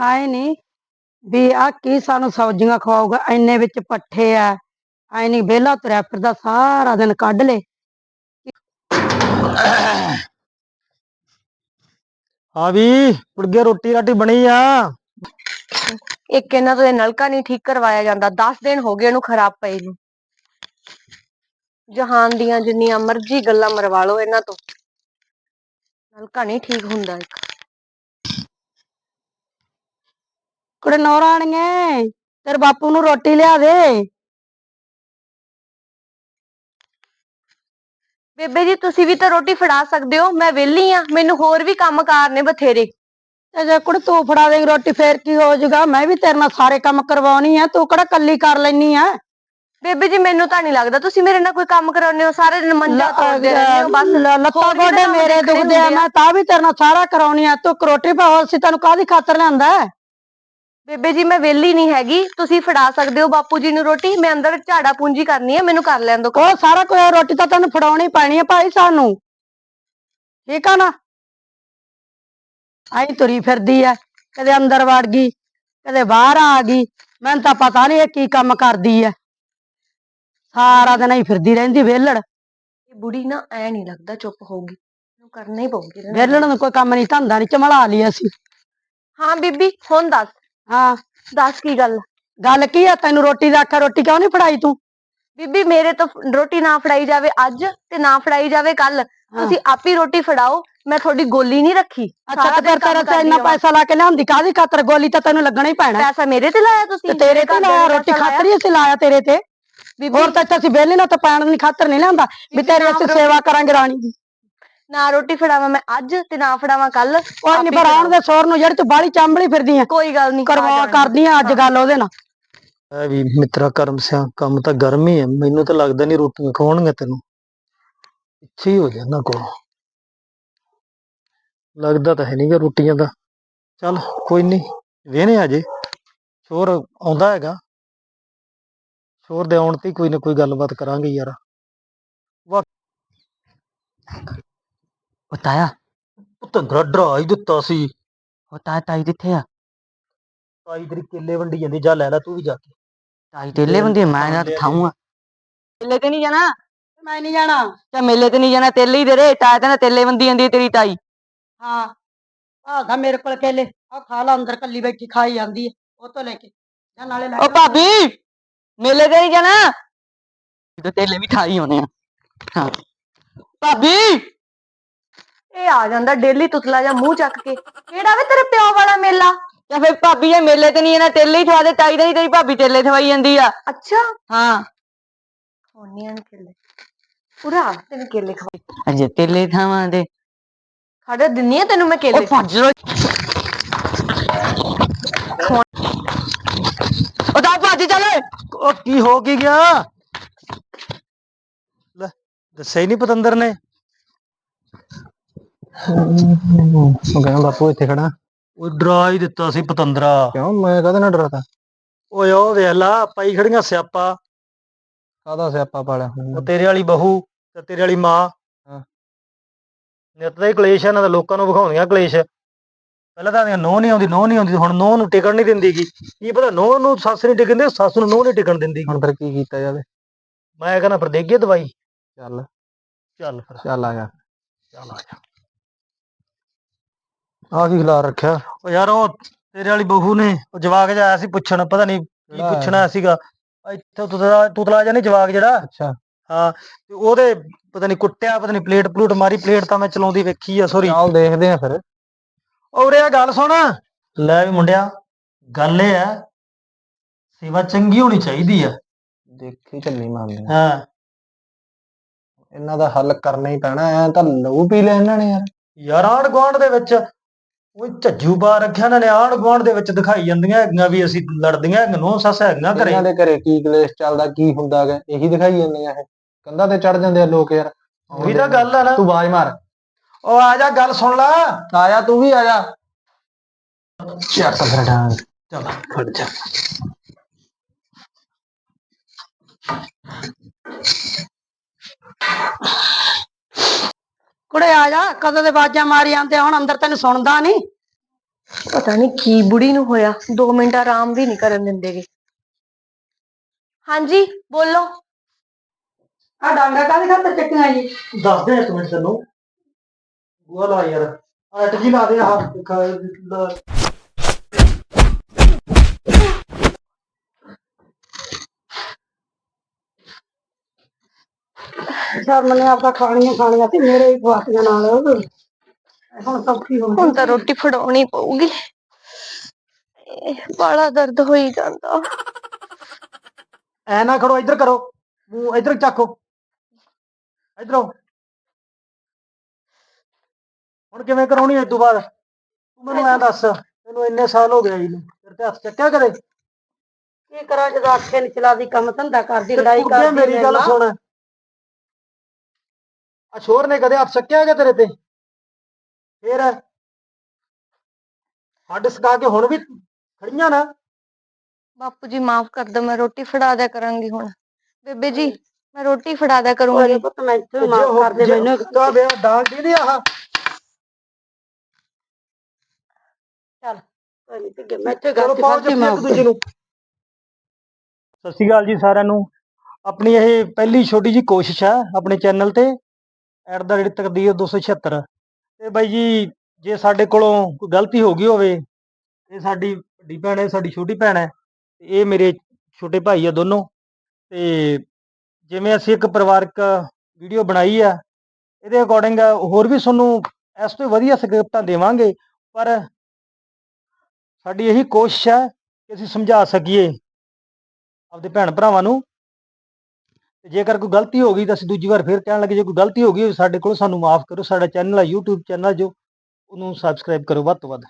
ਆਏ ਨਹੀਂ ਵੀ ਆ ਕੀ ਸਾਨੂੰ ਸਬਜ਼ੀਆਂ ਖਵਾਊਗਾ ਇੰਨੇ ਵਿੱਚ ਪੱਠੇ ਆ ਆਏ ਨਹੀਂ ਵਿਹਲਾ ਤੁਰਿਆ ਫਿਰਦਾ ਸਾਰਾ ਦਿਨ ਕੱਢ ਲੇ। ਹਾਂ ਵੀ ਉੜ ਗਿਆ ਰੋਟੀ ਰਾਟੀ ਬਣੀ ਆ। ਇੱਕ ਇਹਨਾਂ ਤੋਂ ਇਹ ਨਲਕਾ ਨਹੀਂ ਠੀਕ ਕਰਵਾਇਆ ਜਾਂਦਾ 10 ਦਿਨ ਹੋ ਗਏ ਇਹਨੂੰ ਖਰਾਬ ਪਏ ਨੂੰ। ਜਹਾਨ ਦੀਆਂ ਜਿੰਨੀਆਂ ਮਰਜ਼ੀ ਗੱਲਾਂ ਮਰਵਾ ਲਓ ਇਹਨਾਂ ਤੋਂ। ਨਲਕਾ ਨਹੀਂ ਠੀਕ ਹੁੰਦਾ ਇੱਕ। ਕੁੜੇ ਨੌਰਾਣੀਏ ਤੇਰੇ ਬਾਪੂ ਨੂੰ ਰੋਟੀ ਲਿਆ ਦੇ ਬੇਬੇ ਜੀ ਤੁਸੀਂ ਵੀ ਤਾਂ ਰੋਟੀ ਫੜਾ ਸਕਦੇ ਹੋ ਮੈਂ ਵਿਹਲੀ ਆ ਮੈਨੂੰ ਹੋਰ ਵੀ ਕੰਮਕਾਰ ਨੇ ਬਥੇਰੇ ਤੇ ਜੇ ਕੁੜੇ ਤੂੰ ਫੜਾ ਦੇਂਗੀ ਰੋਟੀ ਫੇਰ ਕੀ ਹੋ ਜਾਊਗਾ ਮੈਂ ਵੀ ਤੇਰੇ ਨਾਲ ਸਾਰੇ ਕੰਮ ਕਰਵਾਉਣੀ ਆ ਤੂੰ ਕਿਹੜਾ ਕੱਲੀ ਕਰ ਲੈਣੀ ਆ ਬੇਬੇ ਜੀ ਮੈਨੂੰ ਤਾਂ ਨਹੀਂ ਲੱਗਦਾ ਤੁਸੀਂ ਮੇਰੇ ਨਾਲ ਕੋਈ ਕੰਮ ਕਰਾਉਂਦੇ ਹੋ ਸਾਰੇ ਦਿਨ ਮੰਜਾ ਤੋੜਦੇ ਰਹਿੰਦੇ ਹੋ ਬਸ ਲੱਤਾਂ ਗੋਡੇ ਕੰਮ ਮੇਰੇ ਦੁਖਦੇ ਆ। ਮੈਂ ਤਾਂ ਵੀ ਤੇਰੇ ਨਾਲ ਸਾਰਾ ਕਰਾਉਣੀ ਆ ਤੂੰ ਰੋਟੀ ਪਾਉ ਅਸੀਂ ਤੈਨੂੰ ਕਾਹਦੀ ਖਾਤਰ ਲਿਆਂਦਾ ਹੈ? ਬੇਬੇ ਜੀ ਮੈਂ ਵਿਹਲੀ ਨਹੀਂ ਹੈਗੀ। ਤੁਸੀਂ ਫੜਾ ਸਕਦੇ ਹੋ ਬਾਪੂ ਜੀ ਨੂੰ ਰੋਟੀ। ਮੈਂ ਅੰਦਰ ਝਾੜਾ ਪੂੰਜੀ ਕਰਨੀ ਹੈ ਮੈਨੂੰ ਕਰ ਲੈਣ ਦਿਓ ਉਹ ਸਾਰਾ ਕੁਝ ਰੋਟੀ ਤਾਂ ਤੈਨੂੰ ਫੜਾਉਣੀ ਪੈਣੀ ਆ ਭਾਈ ਸਾਨੂੰ। ਠੀਕ ਆ ਨਾ? ਆਈ ਤੁਰੀ ਫਿਰਦੀ ਆ ਕਦੇ ਅੰਦਰ ਵੜ ਗਈ ਕਦੇ ਬਾਹਰ ਆ ਗਈ। ਮੈਨੂੰ ਤਾਂ ਪਤਾ ਨਹੀਂ ਇਹ ਕੀ ਕੰਮ ਕਰਦੀ ਆ। ਸਾਰਾ ਦਿਨ ਹੀ ਫਿਰਦੀ ਰਹਿੰਦੀ ਵਿਹਲੜ। ਇਹ ਬੁੜੀ ਨਾ ਐ ਨਹੀਂ ਲੱਗਦਾ ਚੁੱਪ ਹੋਊਗੀ ਇਹਨੂੰ ਕਰਨਾ ਹੀ ਪਊਗੀ। ਵਿਹਲੜ ਨੂੰ ਕੋਈ ਕੰਮ ਨਹੀਂ ਧੰਦਾ ਨਹੀਂ ਚਮਲਾ ਲਈ ਅਸੀਂ ਹਾਂ ਬੀਬੀ ਹੁਣ ਦੱਸ। ਹਾਂ ਦੱਸ ਕੀ ਗੱਲ? ਗੱਲ ਕੀ ਆ? ਤੈਨੂੰ ਰੋਟੀ ਦਾ ਆਖਿਆ ਰੋਟੀ ਕਿਉਂ ਨਹੀਂ ਫੜਾਈ ਤੂੰ? ਬੀਬੀ ਮੇਰੇ ਤੋਂ ਰੋਟੀ ਨਾ ਫੜਾਈ ਜਾਵੇ ਅੱਜ ਤੇ ਨਾ ਫੜਾਈ ਜਾਵੇ ਕੱਲ। ਤੁਸੀਂ ਆਪ ਹੀ ਰੋਟੀ ਫੜਾਓ ਮੈਂ ਤੁਹਾਡੀ ਗੋਲੀ ਨਹੀਂ ਰੱਖੀ। ਅੱਛਾ ਤੇ ਫਿਰ ਤੇਰਾ ਤੇ ਇੰਨਾ। ਪੈਸਾ ਲਾ ਕੇ ਲਿਆਂਦੀ ਕਾਹਦੀ ਖਾਤਰ? ਗੋਲੀ ਤਾਂ ਤੈਨੂੰ ਲੱਗਣਾ ਹੀ ਪੈਣਾ। ਪੈਸਾ ਮੇਰੇ ਤੇ ਲਾਇਆ ਤੁਸੀਂ? ਤੇਰੇ ਤੇ ਲਾਇਆ ਨੇ ਰੋਟੀ ਖਾਤਰ ਹੀ ਅਸੀਂ ਲਾਇਆ ਤੇਰੇ ਤੇ। ਹੋਰ ਤਾਂ ਅਸੀਂ ਵਿਹਲੇ ਨਾਲ ਤਾਂ ਪੈਣ ਦੀ ਖਾਤਰ ਨਹੀਂ ਲਿਆਂਦਾ। ਵੀ ਤੇਰੀ ਨਾ ਅਸੀਂ ਸੇਵਾ ਕਰਾਂਗੇ ਰਾਣੀ ਦੀ। ਨਾ ਰੋਟੀ ਫੜਾਵਾਂ ਮੈਂ ਅੱਜ ਤੇ ਨਾ ਫੜਾਵਾਂ ਕੱਲ ਕੋਈ ਨਹੀਂ ਪਰ ਆਉਣ ਦੇ ਸੋਰ ਨੂੰ ਜਿਹੜੀ ਤੂੰ ਬਾਲੀ ਚਾਂਬਲੀ ਫਿਰਦੀ ਆ ਕੋਈ ਗੱਲ ਨਹੀਂ ਕਰਵਾ ਕਰਦੀ ਆ ਅੱਜ ਗੱਲ ਉਹਦੇ ਨਾਲ। ਐ ਵੀ ਮਿੱਤਰਾ ਕਰਮ ਸਿਆ ਕੰਮ ਤਾਂ ਗਰਮ ਹੀ ਹੈ ਮੈਨੂੰ ਤਾਂ ਲੱਗਦਾ ਨਹੀਂ ਰੋਟੀਆਂ ਖਵਾਉਣਗੇ ਤੈਨੂੰ। ਪਿੱਛੇ ਹੀ ਹੋ ਜਾ ਇਹਨਾਂ ਕੋਲ। ਲੱਗਦਾ ਤਾਂ ਹੈ ਨਹੀਂਗਾ ਰੋਟੀਆਂ ਦਾ। ਚੱਲ ਕੋਈ ਨਹੀਂ ਵੇਹਨੇ ਆ ਜੇ। ਸ਼ੋਰ ਆਉਂਦਾ ਹੈਗਾ। ਸ਼ੋਰ ਦੇ ਆਉਣ ਤੇ ਕੋਈ ਨਾ ਕੋਈ ਗੱਲਬਾਤ ਕਰਾਂਗੇ ਯਾਰ। ਬਤਾਇਆ ਪਤੰਦਰਾ ਡਰਾ ਹੀ ਦਿੱਤਾ ਸੀ ਉਹ ਤਾਈ ਤਾਈ ਕਿੱਥੇ ਆ ਤਾਈ ਤੇਰੀ ਕੇਲੇ ਵੰਡੀ ਜਾਂਦੀ ਜਾ ਲੈ ਲੈ ਤੂੰ ਵੀ ਜਾ ਕੇ ਤਾਈ ਤੇਲੇ ਬੰਦੀ ਮੈਂ ਨਾ ਖਾਊਂਗਾ ਮੇਲੇ ਤੇ ਨਹੀਂ ਜਾਣਾ ਮੈਂ ਨਹੀਂ ਜਾਣਾ ਤੇ ਮੇਲੇ ਤੇ ਨਹੀਂ ਜਾਣਾ ਤੇਲੇ ਹੀ ਦੇ ਦੇ ਤਾਈ ਤੇ ਨਾ ਤੇਲੇ ਬੰਦੀ ਜਾਂਦੀ ਹੈ ਤੇਰੀ ਤਾਈ ਹਾਂ ਆ ਗਾ ਮੇਰੇ ਕੋਲ ਕੇਲੇ ਆ ਖਾ ਲਾ ਅੰਦਰ ਕੱਲੀ ਬੈਠੀ ਖਾਈ ਜਾਂਦੀ ਹੈ ਉਹ ਤੋਂ ਲੈ ਕੇ ਜਾ ਨਾਲੇ ਲੈ ਉਹ ਭਾਬੀ ਮੇਲੇ ਤੇ ਨਹੀਂ ਜਾਣਾ ਤੇ ਤੇਲੇ ਵੀ ਖਾਈ ਹੋਣੇ ਆ ਹਾਂ ਭਾਬੀ ਇਹ ਆ ਜਾਂਦਾ ਡੇਲੀ ਤੁਤਲਾ ਜਾਂ ਮੂੰਹ ਚੱਕ ਕੇ। ਕਿਹੜਾ ਵੇ ਤੇਰੇ ਪਿਓ ਵਾਲਾ ਮੇਲਾ? ਤੇ ਫਿਰ ਭਾਬੀ ਜੇ ਮੇਲੇ ਤੇ ਨਹੀਂ ਜਾਣਾ ਤੇਲੇ ਹੀ ਖਵਾ ਦੇ ਤਾਈ ਤੇ ਨਹੀਂ ਤੇਰੀ ਭਾਬੀ ਤੇਲੇ ਖਵਾਈ ਜਾਂਦੀ ਆ। ਅੱਛਾ। ਹਾਂ। ਖੋਨੀਆਂ ਨੇ ਕੇਲੇ। ਪੂਰਾ ਤੈਨੂੰ ਕੇਲੇ ਖਵਾ ਅਜੇ ਤੇਲੇ ਖਾਵਾਂ ਦੇ। ਖਾੜੇ ਦਿੰਨੀ ਆ ਤੈਨੂੰ ਮੈਂ ਉਹ ਕੇਲੇ ਭੱਜ ਲੋ ਉਹ ਤਾਂ ਭੱਜ ਚੱਲ ਉਹ ਕੀ ਹੋ ਕੀ ਗਿਆ? ਲੈ ਦੱਸਿਆ ਹੀ ਨਹੀਂ ਪਤੰਦਰ ਨੇ। ਉਹ ਕਹਿੰਦਾ ਬਾਪੂ ਇੱਥੇ ਖੜਾ। ਉਹ ਡਰਾ ਹੀ ਦਿੱਤਾ ਸੀ ਪਤੰਦਰਾ। ਕਿਉਂ? ਮੈਂ ਕਹਦੇ ਨਾਲ ਡਰਦਾ ਓਏ ਉਹ ਵੇਖ ਲਾ ਪਾਈ ਖੜੀਆਂ ਸਿਆਪਾ। ਕਾਹਦਾ ਸਿਆਪਾ ਪਾਲਿਆ? ਉਹ ਤੇਰੇ ਵਾਲੀ ਬਹੂ ਤੇ ਤੇਰੇ ਵਾਲੀ ਮਾਂ। ਹਾਂ। ਨਿੱਤ ਦਾ ਹੀ ਕਲੇਸ਼ ਇਹਨਾਂ ਦਾ ਲੋਕਾਂ ਨੂੰ ਵਿਖਾਉਂਦੀਆਂ ਕਲੇਸ਼। ਪਹਿਲਾਂ ਤਾਂ ਨੋਹ ਨਹੀਂ ਆਉਂਦੀ ਨੋਹ ਨਹੀਂ ਆਉਂਦੀ ਹੁਣ ਨੋਹ ਨੂੰ ਟਿਕਣ ਨਹੀਂ ਦਿੰਦੀਗੀ। ਕੀ ਪਤਾ ਨੋਹ ਨੂੰ ਸੱਸ ਨਹੀਂ ਟਿਕਣ ਦਿੰਦੀ ਸੱਸ ਨੂੰ ਨੋਹ ਨਹੀਂ ਟਿਕਣ ਦਿੰਦੀ ਹੁਣ ਫਿਰ ਕੀ ਕੀਤਾ ਜਾਵੇ? ਮੈਂ ਕਹਿੰਦਾ ਫਿਰ ਦੇਈਏ ਦਵਾਈ। ਚੱਲ। ਚੱਲ ਫਿਰ। ਚੱਲ ਆ ਜਾ। ਚੱਲ ਆ ਜਾ। ਆ ਕੀ ਖਿਲਾ ਰੱਖਿਆ? ਉਹ ਯਾਰ ਉਹ ਤੇਰੇ ਵਾਲੀ ਬਹੂ ਨੇ ਉਹ ਜਵਾਕ ਆਇਆ ਸੀ ਪੁੱਛਣ ਪਤਾ ਨਹੀਂ ਕੀ ਕਿਹੜਾ ਪੁੱਛਣਾ ਸੀਗਾ। ਇੱਥੇ ਤੁਤਲਾ ਤੁਤਲਾ ਜਾਂ ਨਹੀਂ ਜਵਾਕ ਜਿਹੜਾ। ਅੱਛਾ। ਹਾਂ ਤੇ ਉਹਦੇ ਪਤਾ ਨਹੀਂ ਕੁੱਟਿਆ ਪਤਾ ਨਹੀਂ ਪਲੇਟ ਪਲੂਟ ਮਾਰੀ ਪਲੇਟ ਤਾਂ ਮੈਂ ਚਲਾਉਂਦੀ ਵੇਖੀ ਆ ਸੋਰੀ ਚੱਲ ਦੇਖਦੇ ਆ ਫਿਰ। ਔਰੇ ਆ ਗੱਲ ਸੁਣ। ਲੈ ਵੀ ਮੁੰਡਿਆ ਗੱਲ ਇਹ ਆ ਸੇਵਾ ਚੰਗੀ ਹੋਣੀ ਚਾਹੀਦੀ ਆ। ਦੇਖੀ ਚੱਲੀ ਮੰਨਦੇ ਹਾਂ। ਇਹਨਾਂ ਦਾ ਹੱਲ ਕਰਨਾ ਹੀ ਪੈਣਾ ਐ ਤਾਂ ਲਹੂ ਪੀ ਲਿਆ ਇਹਨਾਂ ਨੇ ਯਾਰ। ਯਾਰ ਆਂਢ ਗੁਆਂਢ ਦੇ ਵਿੱਚ ਉਹ ਝੱਜੂ ਪਾ ਰੱਖਿਆ ਇਹਨਾਂ ਨੇ ਗੁਆਂਢ ਦੇ ਵਿੱਚ ਦਿਖਾਈ ਜਾਂਦੀਆਂ ਹੈਗੀਆਂ ਵੀ ਅਸੀਂ ਲੜਦੀਆਂ ਹੈਗੀਆਂ ਨੋ ਸੱਸ ਹੈਗੀਆਂ ਘਰੇ। ਇਹਨਾਂ ਦੇ ਘਰੇ ਕੀ ਕਲੇਸ਼ ਚੱਲਦਾ ਕੀ ਹੁੰਦਾ ਗਾ ਇਹੀ ਦਿਖਾਈ ਜਾਂਦੀਆਂ ਇਹ। ਕੰਧਾਂ ਤੇ ਚੜ ਜਾਂਦੇ ਆ ਲੋਕ ਯਾਰ। ਉਹੀ ਤਾਂ ਗੱਲ ਆ ਨਾ। ਤੂੰ ਆਵਾਜ਼ ਮਾਰ। ਉਹ ਆ ਜਾ ਗੱਲ ਸੁਣ ਲਾ। ਆ ਜਾ ਤੂੰ ਵੀ ਆ ਜਾ। ਚੱਕ ਫਿਰ ਡਾਂਗ ਚੱਲ ਫੜ ਜਾ। ਕੁੜੇ ਆ ਜਾ ਕਦੋਂ ਦੇ ਬਾਜਾਂ ਮਾਰੀ ਜਾਂਦੇ ਹੁਣ ਅੰਦਰ ਤੈਨੂੰ ਸੁਣਦਾ ਨਹੀਂ ਪਤਾ ਨਹੀਂ ਕੀ ਬੁੜੀ ਨੂੰ ਹੋਇਆ 2 ਮਿੰਟ ਆਰਾਮ ਵੀ ਨਹੀਂ ਕਰਨ ਦਿੰਦੇਗੇ ਹਾਂਜੀ ਬੋਲੋ। ਆ ਡਾਂਗਾ ਕਾਹਦੇ ਖਾਤਰ ਚੱਕੀਆਂ ਜੀ ਦੱਸ ਦੇ ਇੱਕ ਮਿੰਟ ਤੈਨੂੰ। ਬੂਆ ਲਾ ਯਾਰ ਆ ਅੱਟ ਜੀ ਲਾ ਦੇ ਆਹ ਸ਼ਰਮ ਨੇ ਆਪਦਾ ਖਾਣੀਆਂ ਖਾਣੀਆਂ ਤੇ ਮੇਰੇ ਹੀ ਖਵਾਤੀਆਂ ਨਾਲ। ਹੁਣ ਸੌਖੀ ਹੋ ਹੁਣ ਤਾਂ ਰੋਟੀ ਫੜਾਉਣੀ ਪਊਗੀ। ਬੜਾ ਦਰਦ ਹੋਈ ਜਾਂਦਾ। ਐ ਨਾ ਖੜੋ ਇੱਧਰ ਕਰੋ। ਮੂੰਹ ਇੱਧਰ ਚੱਕੋ। ਇੱਧਰੋਂ ਹੁਣ ਕਿਵੇਂ ਕਰਾਉਣੀ ਐ ਤੋਂ ਬਾਅਦ? ਤੂੰ ਮੈਨੂੰ ਐ ਦੱਸ ਤੈਨੂੰ ਇੰਨੇ ਸਾਲ ਹੋ ਗਏ ਜੀ ਨੂੰ ਤੇਰੇ ਤੇ ਹੱਥ ਚੱਕਿਆ ਕਦੇ? ਕੀ ਕਰਾਂ ਜਦੋਂ ਅੱਖੇ ਨੀ ਚਲਾਦੀ ਕੰਮ ਧੰਦਾ ਕਰਦੀ ਲੜਾਈ ਕਰਦੀ ਮੇਰੀ ਮੇਰੇ ਗੱਲ। ਸੁਣ। ਅਸ਼ੋਰ ਨੇ ਕਦੇ ਹੱਥ ਚੱਕਿਆ ਹੈਗਾ ਤੇਰੇ ਤੇ? ਫੇਰ ਹੱਡ ਸਕਾ ਕੇ ਹੁਣ ਵੀ ਖੜੀਆਂ ਨਾ। ਬਾਪੂ ਜੀ ਮਾਫ ਕਰ ਦਿਓ ਮੈਂ ਰੋਟੀ ਫੜਾ ਦਿਆ ਕਰਾਂਗੀ ਹੁਣ। ਬੇਬੇ ਜੀ ਮੈਂ ਰੋਟੀ ਫੜਾ ਦਿਆ ਕਰੂੰਗੀ। ਪੁੱਤ ਮੈਂ ਤੇ ਇੱਥੇ ਮਾਫ ਕਰ ਦੇ ਜੇ ਮੈਨੂੰ ਕਾ ਵਿਆਹ ਡਾਂਗ ਦੀ ਨਹੀਂ ਆਹ। ਕੋਈ ਨੀ ਧੀਏ, ਮੈਂ ਚਲੋ ਜੱਫੀ ਮੈਂ ਇੱਕ ਦੂਜੇ ਨੂੰ। ਸਤਿ ਸ਼੍ਰੀ ਅਕਾਲ ਜੀ ਸਾਰਿਆਂ ਨੂੰ। ਆਪਣੀ ਇਹ ਪਹਿਲੀ ਛੋਟੀ ਜੀ ਕੋਸ਼ਿਸ਼ ਹੈ ਆਪਣੇ ਚੈਨਲ ਤੇ। ਐਟ ਦਾ ਰੇਟ ਤਕਦੀਰ 276 ਤੇ ਬਾਈ ਜੀ, ਜੇ ਸਾਡੇ ਕੋਲੋਂ ਕੋਈ ਗਲਤੀ ਹੋ ਗਈ ਹੋਵੇ ਇਹ ਸਾਡੀ ਵੱਡੀ ਭੈਣ ਹੈ, ਸਾਡੀ ਛੋਟੀ ਭੈਣ ਹੈ ਇਹ ਮੇਰੇ ਛੋਟੇ ਭਾਈ ਆ ਦੋਨੋਂ। ਤੇ ਜਿਵੇਂ ਅਸੀਂ ਇੱਕ ਪਰਿਵਾਰਕ ਵੀਡੀਓ ਬਣਾਈ ਆ, ਇਹਦੇ ਅਕੋਰਡਿੰਗ ਹੋਰ ਵੀ ਤੁਹਾਨੂੰ ਇਸ ਤੋਂ ਵਧੀਆ ਸਕ੍ਰਿਪਟਾਂ ਦੇਵਾਂਗੇ, ਪਰ ਸਾਡੀ ਇਹੀ ਕੋਸ਼ਿਸ਼ ਹੈ ਕਿ ਅਸੀਂ ਸਮਝਾ ਸਕੀਏ ਆਪਦੇ ਭੈਣ ਭਰਾਵਾਂ ਨੂੰ ਤੇ ਜੇਕਰ ਕੋਈ ਗਲਤੀ ਹੋ ਗਈ ਤਾਂ ਅਸੀਂ ਦੂਜੀ ਵਾਰ ਫਿਰ ਕਹਿਣ ਲੱਗੇ, ਜੇ ਕੋਈ ਗਲਤੀ ਹੋ ਗਈ ਸਾਡੇ ਕੋਲ ਸਾਨੂੰ ਮਾਫ ਕਰੋ, ਸਾਡਾ ਚੈਨਲ ਆ YouTube ਚੈਨਲ ਜੋ, ਉਹਨੂੰ ਸਬਸਕ੍ਰਾਈਬ ਕਰੋ ਵੱਧ ਤੋਂ ਵੱਧ।